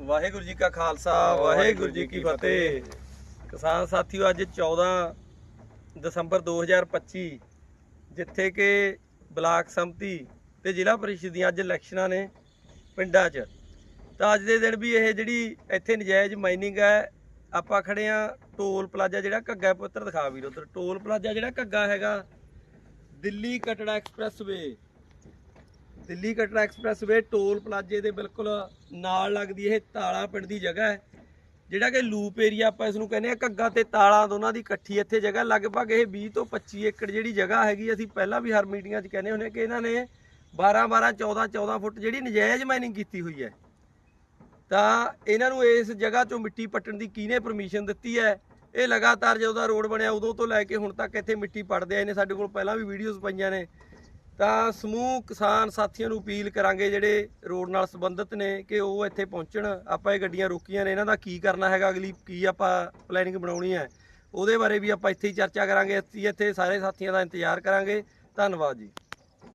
ਵਾਹਿਗੁਰੂ ਜੀ ਕਾ ਖਾਲਸਾ ਵਾਹਿਗੁਰੂ ਜੀ ਕੀ ਫਤਿਹ। ਕਿਸਾਨ ਸਾਥੀਓ ਅੱਜ 14 ਦਸੰਬਰ 2025 ਜਿੱਥੇ ਕਿ ਬਲਾਕ ਸੰਮਤੀ ਤੇ ਜ਼ਿਲ੍ਹਾ ਪਰਿਸ਼ਦ ਦੀਆਂ ਅੱਜ ਇਲੈਕਸ਼ਨਾਂ ਨੇ ਪਿੰਡਾਂ 'ਚ। ਤਾਂ ਅੱਜ ਦੇ ਦਿਨ ਵੀ ਇਹ ਜਿਹੜੀ ਇੱਥੇ ਨਜਾਇਜ਼ ਮਾਈਨਿੰਗ ਹੈ ਆਪਾਂ ਖੜੇ ਆ ਟੋਲ ਪਲਾਜ਼ਾ ਜਿਹੜਾ ਘੱਗਾ ਪੁੱਤਰ ਦਿਖਾ ਵੀਰ ਉਧਰ। ਟੋਲ ਪਲਾਜ਼ਾ ਜਿਹੜਾ ਘੱਗਾ ਹੈਗਾ Delhi Katra expressway. Delhi Katra expressway toll ਪਲਾਜ਼ੇ ਦੇ ਬਿਲਕੁਲ ਨਾਲ ਲੱਗਦੀ ਇਹ ਤਾਲਾ ਪਿੰਡ ਦੀ ਜਗ੍ਹਾ ਹੈ। ਜਿਹੜਾ ਕਿ ਲੂਪ ਏਰੀਆ ਆਪਾਂ ਇਸ ਨੂੰ ਕਹਿੰਦੇ ਆ ਘੱਗਾ ਤੇ ਤਾਲਾ ਦੋਨਾਂ ਦੀ ਇਕੱਠੀ ਇੱਥੇ ਜਗ੍ਹਾ ਲਗਭਗ ਇਹ 20 ਤੋਂ 25 ਏਕੜ ਜਿਹੜੀ ਜਗ੍ਹਾ ਹੈਗੀ, ਅਸੀਂ ਪਹਿਲਾਂ ਵੀ ਹਰ ਮੀਟਿੰਗਾਂ 'ਚ ਕਹਿੰਦੇ ਹੁੰਦੇ ਕਿ ਇਹਨਾਂ ਨੇ 12 12 14 14 ਫੁੱਟ ਜਿਹੜੀ ਨਜਾਇਜ਼ ਮਾਈਨਿੰਗ ਕੀਤੀ ਹੋਈ ਹੈ। ਤਾਂ ਇਹਨਾਂ ਨੂੰ ਇਸ ਜਗ੍ਹਾ 'ਚੋਂ ਮਿੱਟੀ ਪੱਟਣ ਦੀ ਕਿਹਨੇ ਪਰਮਿਸ਼ਨ ਦਿੱਤੀ ਹੈ? ਇਹ ਲਗਾਤਾਰ ਜਦੋਂ ਦਾ ਰੋਡ ਬਣਿਆ, ਉਦੋਂ ਤੋਂ ਲੈ ਕੇ ਹੁਣ ਤੱਕ ਇੱਥੇ ਮਿੱਟੀ ਪੱਟਦੇ ਆਏ ਨੇ। ਸਾਡੇ ਕੋਲ ਪਹਿਲਾਂ ਵੀ ਵੀਡੀਓਜ਼ ਪਈਆਂ ਨੇ। ਤਾਂ ਸਮੂਹ ਕਿਸਾਨ ਸਾਥੀਆਂ ਨੂੰ ਅਪੀਲ ਕਰਾਂਗੇ ਜਿਹੜੇ ਰੋਡ ਨਾਲ ਸੰਬੰਧਿਤ ਨੇ ਕਿ ਉਹ ਇੱਥੇ ਪਹੁੰਚਣ। ਆਪਾਂ ਇਹ ਗੱਡੀਆਂ ਰੋਕੀਆਂ ਨੇ, ਇਹਨਾਂ ਦਾ ਕੀ ਕਰਨਾ ਹੈਗਾ? ਅਗਲੀ ਕੀ ਆਪਾਂ ਪਲੈਨਿੰਗ ਬਣਾਉਣੀ ਹੈ? ਉਹਦੇ ਬਾਰੇ ਵੀ ਆਪਾਂ ਇੱਥੇ ਹੀ ਚਰਚਾ ਕਰਾਂਗੇ। ਅਸੀਂ ਇੱਥੇ ਸਾਰੇ ਸਾਥੀਆਂ ਦਾ ਇੰਤਜ਼ਾਰ ਕਰਾਂਗੇ। ਧੰਨਵਾਦ ਜੀ।